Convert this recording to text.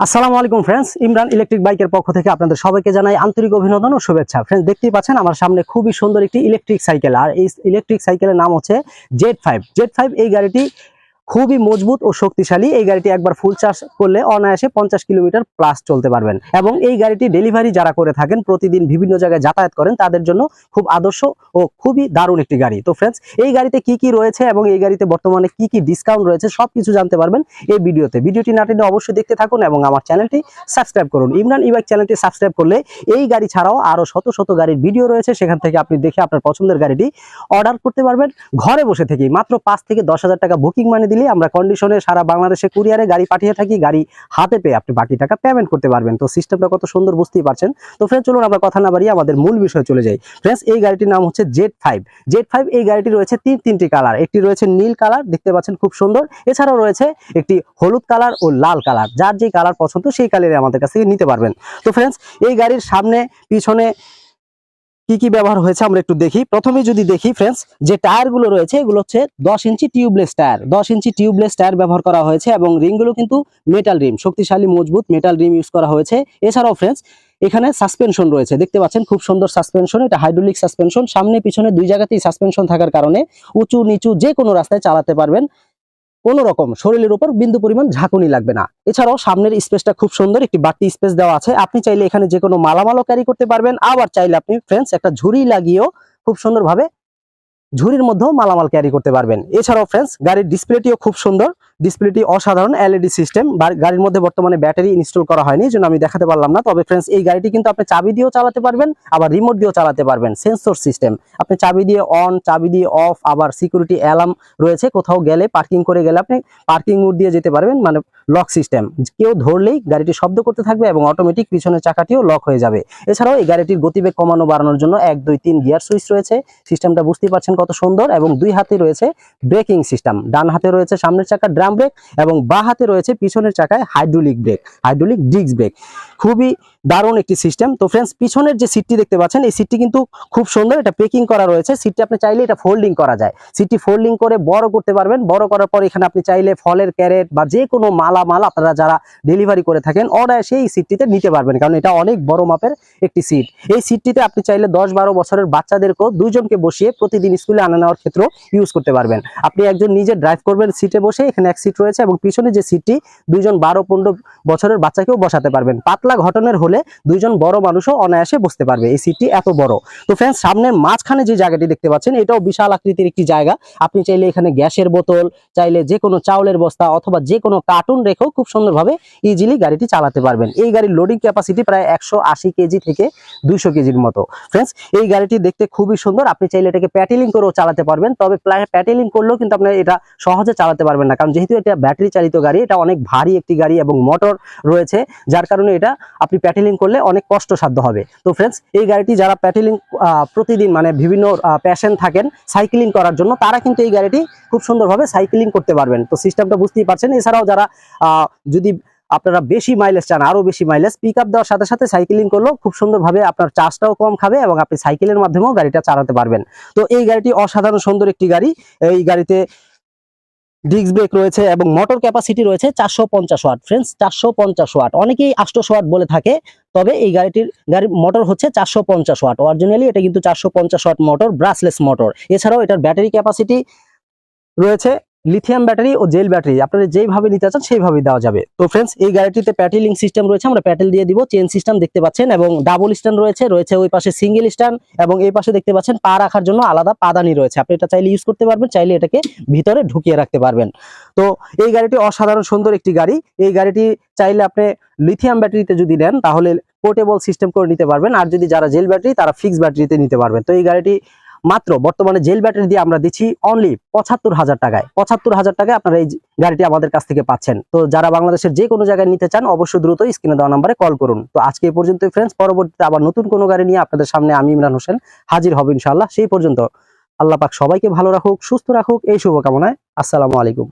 আসসালামু আলাইকুম friends Imran electric বাইকের পক্ষ থেকে আপনাদের সবাইকে জানাই আন্তরিক অভিনন্দন ও শুভেচ্ছা। ফ্রেন্ডস দেখতেই পাচ্ছেন আমার সামনে খুবই সুন্দর একটি ইলেকট্রিক সাইকেল আর এই ইলেকট্রিক সাইকেলের নাম হচ্ছে জেড ফাইভ জেড ফাইভ এই গাড়িটি খুবই মজবুত ও শক্তিশালী। এই গাড়িটি একবার ফুল চার্জ করলে অনায়াসে পঞ্চাশ কিলোমিটার প্লাস চলতে পারবেন। এবং এই গাড়িটি ডেলিভারি যারা করে থাকেন, প্রতিদিন বিভিন্ন জায়গায় যাতায়াত করেন, তাদের জন্য খুব আদর্শ ও খুবই দারুণ একটি গাড়ি। তো ফ্রেন্ডস এই গাড়িতে কি কি রয়েছে এবং এই গাড়িতে বর্তমানে কি কি ডিসকাউন্ট রয়েছে সবকিছু জানতে পারবেন এই ভিডিওতে। ভিডিওটি না টেনে অবশ্যই দেখতে থাকুন এবং আমার চ্যানেলটি সাবস্ক্রাইব করুন। ইমরান ইবাইক চ্যানেলটি সাবস্ক্রাইব করলে এই গাড়ি ছাড়াও আরও শত শত গাড়ির ভিডিও রয়েছে। সেখান থেকে আপনি দেখে আপনার পছন্দের গাড়িটি অর্ডার করতে পারবেন। ঘরে বসে থেকেই মাত্র পাঁচ থেকে দশ হাজার টাকা বুকিং মানি দিলে আমরা কন্ডিশনে সারা বাংলাদেশে কুরিয়ারে গাড়ি পাঠিয়ে থাকি, গাড়ি হাতে পেয়ে আপনি বাকি টাকা পেমেন্ট করতে পারবেন। তো সিস্টেমটা কত সুন্দর, বুঝতেই পারছেন? তো ফ্রেন্ড চলুন আমরা কথা না বাড়িয়ে আমাদের মূল বিষয়ে চলে যাই। ফ্রেন্ডস এই গাড়িটির নাম হচ্ছে জেড ফাইভ জেড ফাইভ এই গাড়িটি রয়েছে তিন, তিনটি কালার একটি রয়েছে নীল কালার দেখতে পাচ্ছেন খুব সুন্দর। এছাড়াও রয়েছে একটি হলুদ কালার ও লাল কালার যার যে কালার পছন্দ, সেই কালারে আমাদের কাছ থেকে নিতে পারবেন। তো ফ্রেন্ডস এই গাড়ির সামনে, পিছনে কি কি ব্যবহার হয়েছে আমরা একটু দেখি। প্রথমে যদি দেখি ফ্রেন্ডস যে টায়ারগুলো রয়েছে, এগুলো হচ্ছে দশ ইঞ্চি টিউবলেস টায়ার। দশ ইঞ্চি টিউবলেস টায়ার ব্যবহার করা হয়েছে এবং রিংগুলো কিন্তু মেটাল রিম শক্তিশালী, মজবুত মেটাল রিম ইউজ করা হয়েছে। এছাড়াও ফ্রেন্ডস এখানে সাসপেনশন রয়েছে। দেখতে পাচ্ছেন খুব সুন্দর সাসপেনশন এটা হাইড্রোলিক সাসপেনশন সামনে, পিছনে দুই জায়গাতেই সাসপেনশন থাকার কারণে উঁচু, নিচু যে কোনো রাস্তায় চালাতে পারবেন। কোনো রকম শরীরের উপর বিন্দু পরিমাণ ঝাঁকুনি লাগবে না। এছাড়াও সামনের স্পেসটা খুব সুন্দর, একটি বাড়তি স্পেস দেওয়া আছে। আপনি চাইলে এখানে যে কোনো মালামালও ক্যারি করতে পারবেন। আবার চাইলে আপনি ফ্রেন্ডস একটা ঝুড়ি লাগিয়েও খুব সুন্দরভাবে ঝুড়ির মধ্যেও মালামাল ক্যারি করতে পারবেন। এছাড়াও ফ্রেন্ডস গাড়ির ডিসপ্লেটিও খুব সুন্দর। ডিসপ্লেটি অসাধারণ এলইডি সিস্টেম গাড়ির মধ্যে বর্তমানে ব্যাটারি ইনস্টল করা হয়নি জন্য আমি দেখাতে পারলাম না। তবে ফ্রেন্ডস এই গাড়িটি কিন্তু আপনি চাবি দিয়েও চালাতে পারবেন, আবার রিমোট দিয়েও চালাতে পারবেন। সেন্সর সিস্টেম আপনি চাবি দিয়ে অন চাবি দিয়ে অফ আবার সিকিউরিটি অ্যালার্ম রয়েছে। কোথাও গেলে পার্কিং করে গেলে আপনি পার্কিং মোড দিয়ে যেতে পারবেন মানে লক সিস্টেম কেউ ধরলেই গাড়িটি শব্দ করতে থাকবে এবং অটোমেটিক পিছনের চাকাটিও লক হয়ে যাবে। এছাড়াও এই গাড়িটির গতিবেগ কমানো বাড়ানোর জন্য এক, দুই, তিন গিয়ার সুইচ রয়েছে। সিস্টেমটা বুঝতেই পারছেন কত সুন্দর এবং দুই হাতে রয়েছে ব্রেকিং সিস্টেম। ডান হাতে রয়েছে সামনের চাকা ড্রাম ব্রেক এবং বা হাতে রয়েছে পিছনের চাকায় hydraulic brake, hydraulic disc brake. খুবই দারুণ একটি সিস্টেম তো ফ্রেন্ডস পিছনের যে সিটটি দেখতে পাচ্ছেন, এই সিটটি কিন্তু খুব সুন্দর, এটা পেকিং করা রয়েছে। সিটটি আপনি চাইলে এটা ফোল্ডিং করা যায়। সিটটি ফোল্ডিং করে বড় করতে পারবেন। বড় করার পর এখানে আপনি চাইলে ফলের ক্যারেট বা যে কোনো মালামাল আপনারা যারা ডেলিভারি করে থাকেন অনায়াসে এই সিটটিতে নিতে পারবেন। কারণ এটা অনেক বড় মাপের একটি সিট এই সিটটিতে আপনি চাইলে দশ বারো বছরের বাচ্চাদেরকেও দুইজনকে বসিয়ে প্রতিদিন স্কুলে আনা নেওয়ার ক্ষেত্রেও ইউজ করতে পারবেন। আপনি একজন নিজে ড্রাইভ করবেন সিটে বসে, এখানে এক সিট রয়েছে এবং পিছনে যে সিটটি দুইজন বারো পনেরো বছরের বাচ্চাকেও বসাতে পারবেন। পাতলা ঘটনের হলে দুইজন বড় মানুষও অনায়াসে বসতে পারবে। এই সিটটি এত বড়। তো ফ্রেন্ডস সামনের মাঝখানে যে জায়গাটি দেখতে পাচ্ছেন, এটাও বিশাল আকৃতির একটি জায়গা। আপনি চাইলে এখানে গ্যাসের বোতল, চাইলে যে কোনো চাউলের বস্তা অথবা যে কোনো কার্টুন রেখেও খুব সুন্দরভাবে ইজিলি গাড়িটি চালাতে পারবেন। এই গাড়ির লোডিং ক্যাপাসিটি প্রায় একশো আশি কেজি থেকে দুইশো কেজির মতো। ফ্রেন্ডস এই গাড়িটি দেখতে খুবই সুন্দর। আপনি চাইলে এটাকে প্যাটেলিং করেও চালাতে পারবেন। তবে প্যাটেলিং করলেও কিন্তু আপনার এটা সহজে চালাতে পারবেন না। কারণ যেহেতু এটা ব্যাটারি চালিত গাড়ি, এটা অনেক ভারী একটি গাড়ি এবং মোটর রয়েছে। যার কারণে এটা আপনি প্যাটেলিং করলে অনেক কষ্টসাধ্য হবে। তো ফ্রেন্ডস এই গাড়িটি যারা প্যাটেলিং প্রতিদিন মানে বিভিন্ন প্যাশন থাকেন সাইক্লিং করার জন্য, তারা কিন্তু এই গাড়িটি খুব সুন্দরভাবে সাইক্লিং করতে পারবেন। তো সিস্টেমটা বুঝতেই পারছেন। এছাড়াও যারা যদি আপনারা বেশি মাইলেজ চান, আরও বেশি মাইলেজ পিক আপ দেওয়ার সাথে সাথে সাইক্লিং করলেও খুব সুন্দরভাবে আপনার চার্জটাও কম খাবে এবং আপনি সাইকেলের মাধ্যমেও গাড়িটা চালাতে পারবেন। তো এই গাড়িটি অসাধারণ সুন্দর একটি গাড়ি। এই গাড়িতে ডিস্ক ব্রেক রয়েছে এবং মোটর ক্যাপাসিটি রয়েছে চারশো পঞ্চাশ ওয়াট ফ্রেন্ডস চারশো পঞ্চাশ ওয়াট অনেকেই আটশোশো ওয়াট বলে থাকে, তবে এই গাড়িটির, গাড়ির মোটর হচ্ছে চারশো পঞ্চাশ ওয়াট অরিজিনালি এটা কিন্তু চারশো পঞ্চাশ ওয়াট মোটর ব্রাসলেস মোটর এছাড়াও এটার ব্যাটারি ক্যাপাসিটি রয়েছে লিথিয়াম ব্যাটারি ও জেল ব্যাটারি, আপনারা যেইভাবে নিতে চান সেইভাবে দেওয়া যাবে। তো ফ্রেন্ডস এই গাড়িটিতে প্যাটেলিং সিস্টেম রয়েছে, আমরা প্যাটেল দিয়ে দিব চেন সিস্টেম দেখতে পাচ্ছেন, এবং ডাবল স্ট্যান্ড রয়েছে রয়েছে ওই পাশে সিঙ্গেল স্ট্যান্ড এবং এই পাশে দেখতে পাচ্ছেন পা রাখার জন্য আলাদা পাদানি রয়েছে। আপনি এটা চাইলে ইউজ করতে পারবেন, চাইলে এটাকে ভিতরে ঢুকিয়ে রাখতে পারবেন। তো এই গাড়িটি অসাধারণ সুন্দর একটি গাড়ি। এই গাড়িটি চাইলে আপনি লিথিয়াম ব্যাটারিতে যদি নেন, তাহলে পোর্টেবল সিস্টেম করে নিতে পারবেন, আর যদি যারা জেল ব্যাটারি, তারা ফিক্স ব্যাটারিতে নিতে পারবেন। তো এই গাড়িটি মাত্র বর্তমানে জেল ব্যাটারি দিয়ে আমরা দিচ্ছি অনলি পঁচাত্তর হাজার টাকায়। পঁচাত্তর হাজার টাকায় আপনারা এই গাড়িটি আমাদের কাছ থেকে পাচ্ছেন। তো যারা বাংলাদেশের যে কোনো জায়গায় নিতে চান, অবশ্যই দ্রুত স্ক্রিনে দেওয়া নাম্বারে কল করুন। তো আজকে এই পর্যন্ত ফ্রেন্ডস পরবর্তীতে আবার নতুন কোনো গাড়ি নিয়ে আপনাদের সামনে আমি ইমরান হোসেন হাজির হব ইনশাল্লাহ সেই পর্যন্ত আল্লাহ পাক সবাইকে ভালো রাখুক, সুস্থ রাখুক, এই শুভকামনায় আসসালামু আলাইকুম।